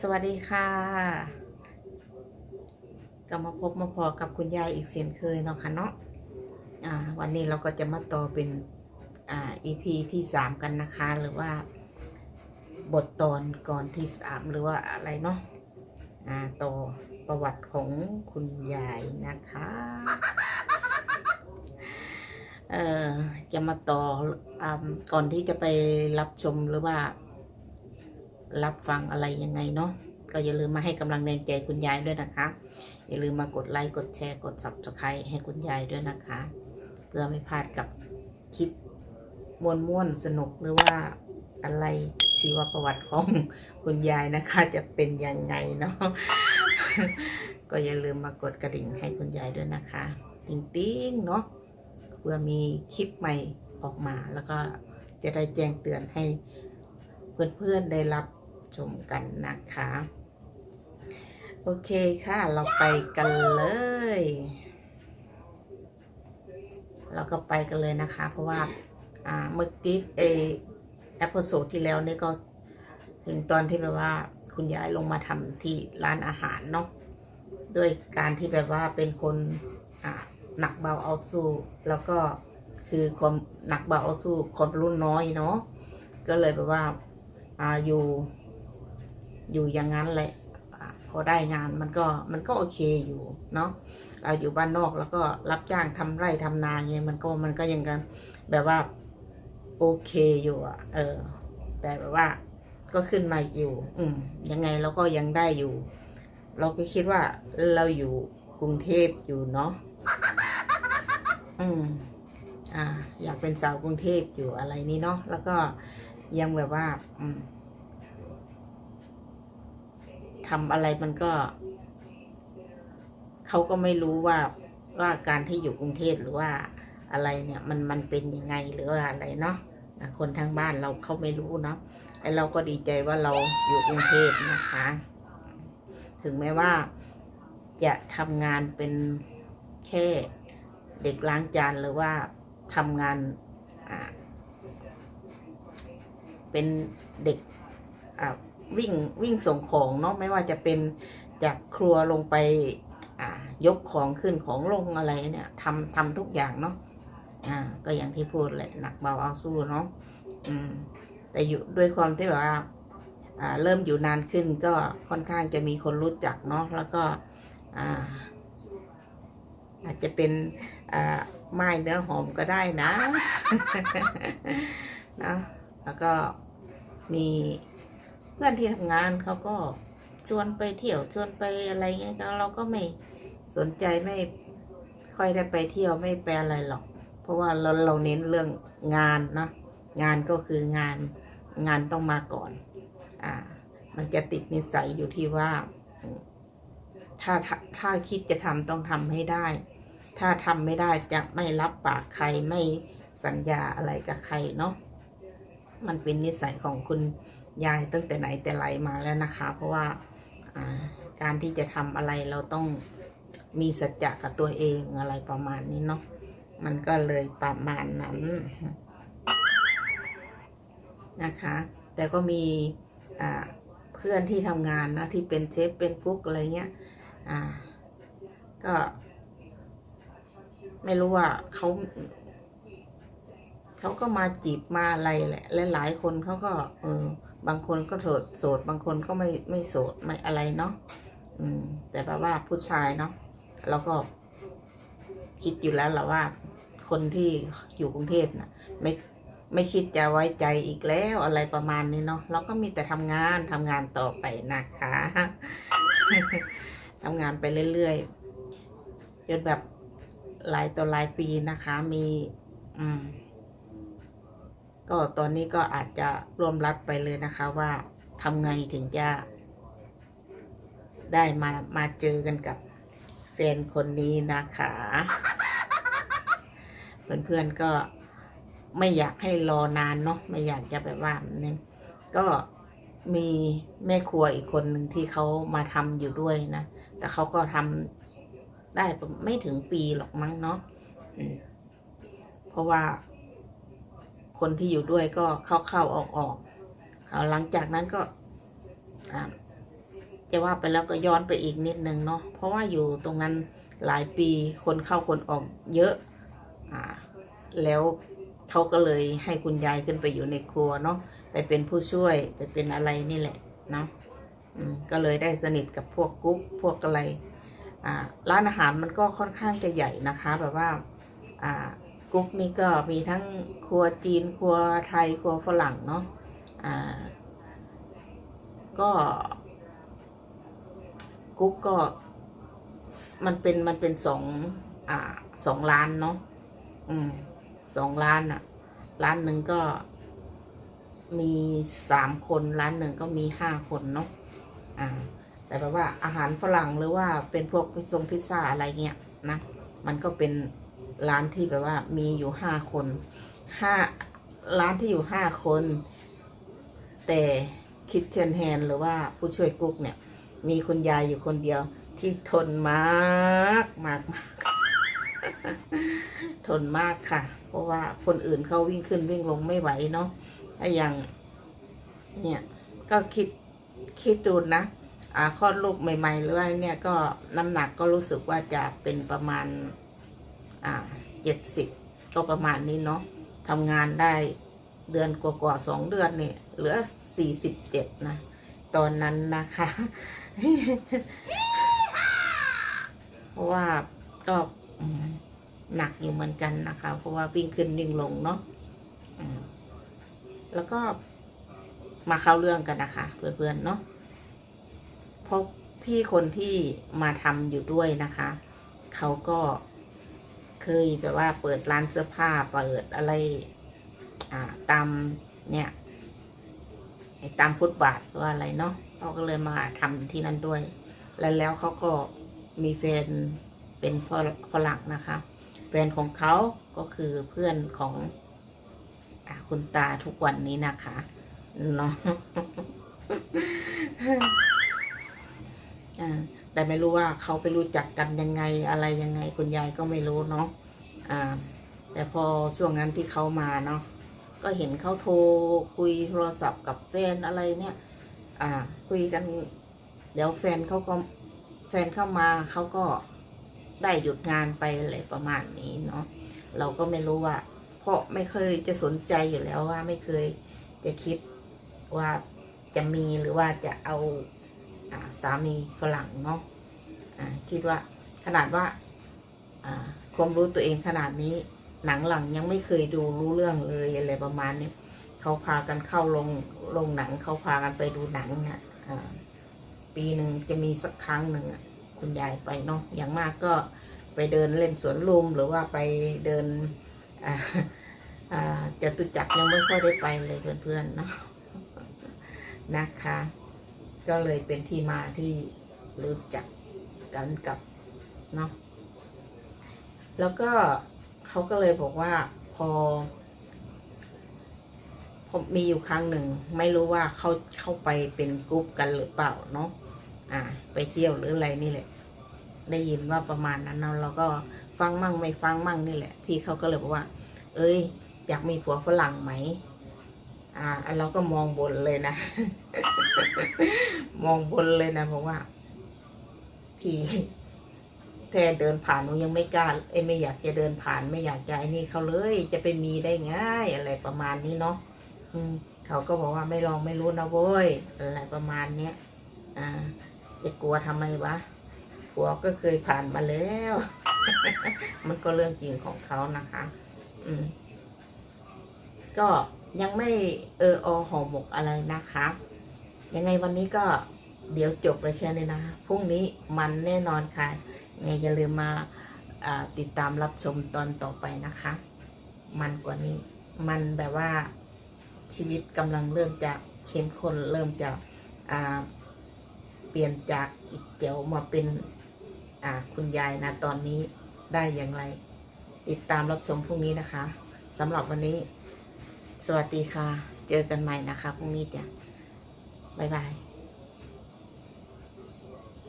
สวัสดีค่ะก็มาพบมาพอกับคุณยายอีกเช่นเคยเนาะค่ะเนาะอ่า วันนี้เราก็จะมาต่อเป็นอ่า EP ที่สามกันนะคะ หรือว่า บทตอนก่อนที่สามหรือว่าอะไรเนาะอ่าต่อประวัติของคุณยายนะคะ เอ่อจะมาต่ออ่าก่อนที่จะไปรับชมหรือว่า รับฟังอะไรยังไงเนาะก็อย่าลืมมาให้กำลังแรงใจคุณยายด้วยนะคะ อย่าลืมมากดไลค์กดแชร์กด subscribe ให้คุณยายด้วยนะคะ เพื่อไม่พลาดกับคลิปม่วนม่วนสนุกหรือว่าอะไรชีวประวัติของคุณยายนะคะ จะเป็นยังไงเนาะก็อย่าลืมมากดกระดิ่งให้คุณยายด้วยนะคะติ๊งติ๊งๆเนาะเพื่อมีคลิปใหม่ออกมาแล้วก็จะได้แจ้งเตือนให้เพื่อนๆได้รับ ชมกันนะคะ โอเคค่ะเราไปกันเลย เราก็ไปกันเลยนะคะ เพราะว่าเมื่อกี้เอแอปโซดที่แล้วนี่ก็ถึงตอนที่แบบว่าคุณยายลงมาทำที่ร้านอาหารเนาะด้วยการที่แบบว่าเป็นคนหนักเบาเอาสู้ แล้วก็คือคนหนักเบาเอาสู้คนรุ่นน้อยเนาะก็เลยแบบว่าอ่าอยู่ อยู่อย่างนั้นแหละพอได้งานมันก็มันก็โอเคอยู่เนาะเราอยู่บ้านนอกแล้วก็รับจ้างทำไร่ทำนาเงี้ยมันก็มันก็ยังกันแบบว่าโอเคอยู่อะเออ แต่แบบว่าก็ขึ้นมาอยู่ อืมยังไงเราก็ยังได้อยู่ เราก็คิดว่าเราอยู่กรุงเทพอยู่เนาะอืมอ่า อยากเป็นสาวกรุงเทพอยู่อะไรนี้เนาะแล้วก็ยังแบบว่า อืม ทำอะไรมันก็ เขาก็ไม่รู้ว่าว่าการที่อยู่กรุงเทพหรือว่าอะไรเนี่ย มันมันเป็นยังไงหรือว่าอะไรเนาะคนทางบ้านเราเขาไม่รู้เนาะไอเราก็ดีใจว่าเราอยู่กรุงเทพนะคะ ถึงแม้ว่า จะทำงานเป็นแค่เด็กล้างจานหรือว่าทำงานอ่าเป็นเด็กอ่า วิ่งวิ่งส่งของเนาะไม่ว่าจะเป็นจากครัวลงไปยกของขึ้นของลงอะไรเนี่ยทำทำทุกอย่างเนาะอ่า ก็อย่างที่พูดแหละหนักเบาเอาสู้เนาะอืม แต่อยู่ด้วยความที่แบบว่าอ่า เริ่มอยู่นานขึ้นก็ค่อนข้างจะมีคนรู้จักเนาะแล้วก็อ่า อาจจะเป็นอ่าไม้เนื้อหอมก็ได้นะนะแล้วก็มี เพื่อนที่ทำงานเขาก็ชวนไปเที่ยวชวนไปอะไรเงี้ยเราก็ไม่สนใจไม่ค่อยได้ไปเที่ยวไม่ไปอะไรหรอก เพราะว่าเราเราเน้นเรื่องงานเนาะงานก็คืองานงานต้องมาก่อน อ่า มันจะติดนิสัยอยู่ที่ว่า ถ้าถ้าถ้าคิดจะทำต้องทำให้ได้ ถ้าทำไม่ได้จะไม่รับปากใครไม่สัญญาอะไรกับใครเนาะมันเป็นนิสัยของคุณ ยายตั้งแต่ไหนแต่ไรมาแล้วนะคะ เพราะว่าการที่จะทำอะไรเราต้องมีสัจจะกับตัวเองอะไรประมาณนี้เนาะมันก็เลยประมาณนั้นนะคะ แต่ก็มีเพื่อนที่ทำงานนะที่เป็นเชฟเป็นกุ๊กอะไรเงี้ยก็ ไม่รู้ว่าเขา เขาก็มาจีบมาอะไรแหละและหลายคนเขาก็เออบางคนก็โสดโสด บางคนก็ไม่ไม่โสดไม่อะไรเนาะอืม แต่แบบว่าผู้ชายเนาะเราก็คิดอยู่แล้วแหละว่า คนที่อยู่กรุงเทพน่ะ ไม่ไม่คิดจะไว้ใจอีกแล้วอะไรประมาณนี้เนาะเราก็มีแต่ทำงานทำงานต่อไปนะคะทำงานไปเรื่อยๆจนแบบหลายต่อหลายปีนะคะ มี อืม ก็ตอนนี้ก็อาจจะรวมรัดไปเลยนะคะว่าทำไงถึงจะได้มามาเจอกันกับแฟนคนนี้นะคะ เพื่อนๆก็ไม่อยากให้รอนานเนาะไม่อยากจะแบบว่าเนี่ยก็มีแม่ครัวอีกคนหนึ่งที่เขามาทำอยู่ด้วยนะ แต่เขาก็ทำได้ไม่ถึงปีหรอกมั้งเนาะเพราะว่า คนที่อยู่ด้วยก็เข้าเข้าออกออกเอาหลังจากนั้นก็จะว่าไปแล้วก็ย้อนไปอีกนิดนึงเนาะเพราะว่าอยู่ตรงนั้นหลายปีคนเข้าคนออกเยอะอ่าแล้วเขาก็เลยให้คุณยายขึ้นไปอยู่ในครัวเนาะไปเป็นผู้ช่วยไปเป็นอะไรนี่แหละเนาะก็เลยได้สนิทกับพวกกุ๊กพวกอะไรร้านอาหารมันก็ค่อนข้างจะใหญ่นะคะ แบบว่า กุ๊กนี่ก็มีทั้งครัวจีนครัวไทยครัวฝรั่งเนาะอ่าก็กุ๊กก็มันเป็นมันเป็นสองอ่าสองล้านเนาะอืมสองล้านอะร้านหนึ่งก็มีสามคนร้านหนึ่งก็มีห้าคนเนาะอ่า แต่แบบว่าอาหารฝรั่งหรือว่าเป็นพวกพิซซงพิซซ่าอะไรเงี้ยนะมันก็เป็น ร้านที่แบบว่า มีอยู่ห้าคนห้าร้านที่อยู่ห้าคน แต่คิดเชนแฮนหรือว่าผู้ช่วยกุ๊กเนี่ย มีคุณยายอยู่คนเดียว ที่ทนมากมากมากทนมากค่ะ เพราะว่าคนอื่นเขาวิ่งขึ้นวิ่งลงไม่ไหวเนาะถ้าอย่าง เนี่ยก็คิดคิดดูนะอ่าคลอดลูกใหม่ ๆ หรือว่าเนี่ยก็น้ำหนักก็รู้สึกว่าจะเป็นประมาณ อ่าเจ็ดสิบก็ประมาณนี้เนาะทำงานได้เดือนกว่าๆสองเดือนเนี่ยเหลือสี่สิบเจ็ดนะ ตอนนั้นนะคะเพราะว่าก็หนักอยู่เหมือนกันนะคะ เพราะว่าวิ่งขึ้นวิ่งลงเนาะแล้วก็มาเข้าเรื่องกันนะคะ เพื่อนๆเนาะเพราะพี่คนที่มาทำอยู่ด้วยนะคะ เขาก็ เคยแบบว่าเปิดร้านเสื้อผ้าเปิดอะไร อ่าตามเนี่ยตามฟุตบาทหรือว่าอะไรเนาะเขาก็เลยมาทำที่นั่นด้วย แล้วแล้วเขาก็มีแฟนเป็นฝรฝรั่งนะคะแฟนของเขาก็คือเพื่อนของอคุณตาทุกวันนี้นะคะเนาะอ่า แต่ไม่รู้ว่าเขาไปรู้จักกันยังไงอะไรยังไงคุณยายก็ไม่รู้เนาะอ่า แต่พอช่วงนั้นที่เขามาเนาะก็เห็นเขาโทรคุยโทรศัพท์กับแฟนอะไรเนี่ย อ่า คุยกัน เดี๋ยวแฟนเขาก็แฟนเข้ามาเขาก็ได้หยุดงานไปอะไรประมาณนี้เนาะเราก็ไม่รู้ว่า เพราะไม่เคยจะสนใจอยู่แล้วว่าไม่เคยจะคิดว่าจะมีหรือว่าจะเอาอา สามีฝรั่งเนาะคิดว่าขนาดว่าความรู้ตัวเองขนาดนี้หนังหลังยังไม่เคยดูรู้เรื่องเลยอะไรประมาณนี้เขาพากันเข้าลงลงหนังเขาพากันไปดูหนังอะปีหนึ่งจะมีสักครั้งหนึ่งคุณยายไปเนาะอย่างมากก็ไปเดินเล่นสวนลุมหรือว่าไปเดินอ่าอ่าจตุจักยังไม่ค่อยได้ไปเลยเพื่อนๆเนาะนะคะ ก็เลยเป็นที่มาที่รู้จักกันกับเนาะแล้วก็เขาก็เลยบอกว่าพอพอมีอยู่ครั้งหนึ่ง ไม่รู้ว่าเขาเข้าไปเป็นกรุ๊ปกันหรือเปล่าเนาะอ่า ไปเที่ยวหรืออะไรนี่แหละ ได้ยินว่าประมาณนั้นเนาะเราก็ฟังมั่งไม่ฟังมั่งนี่แหละ พี่เขาก็เลยบอกว่า เอ้ย อยากมีผัวฝรั่งไหม อ่าเราก็มองบนเลยนะ มองบนเลยนะบอกว่า พี่แค่เดินผ่านหนูยังไม่กล้าเอ้ไม่อยากจะเดินผ่านไม่อยากจะไอ้นี่เขาเลยจะไปมีได้ง่ายอะไรประมาณนี้เนาะอืม เขาก็บอกว่าไม่ลองไม่รู้นะเว้ยอะไรประมาณเนี้ยอ่า จะกลัวทำไมวะผัวก็เคยผ่านมาแล้ว มันก็เรื่องจริงของเขานะคะ อืม ก็ ยังไม่เอออห่อหมกอะไรนะคะ ยังไงวันนี้ก็เดี๋ยวจบไปแค่นี้นะพรุ่งนี้มันแน่นอนค่ะยังไงอย่าลืมมาติดตามรับชมตอนต่อไปนะคะ มันกว่านี้มันแบบว่าชีวิตกำลังเริ่มจะเข้มข้นเริ่มจะเปลี่ยนจากอีกเจียวมาเป็นคุณยายนะตอนนี้ได้อย่างไร ติดตามรับชมพรุ่งนี้นะคะสำหรับวันนี้ สวัสดีค่ะ เจอกันใหม่นะคะพรุ่งนี้จ้ะบ๊ายบาย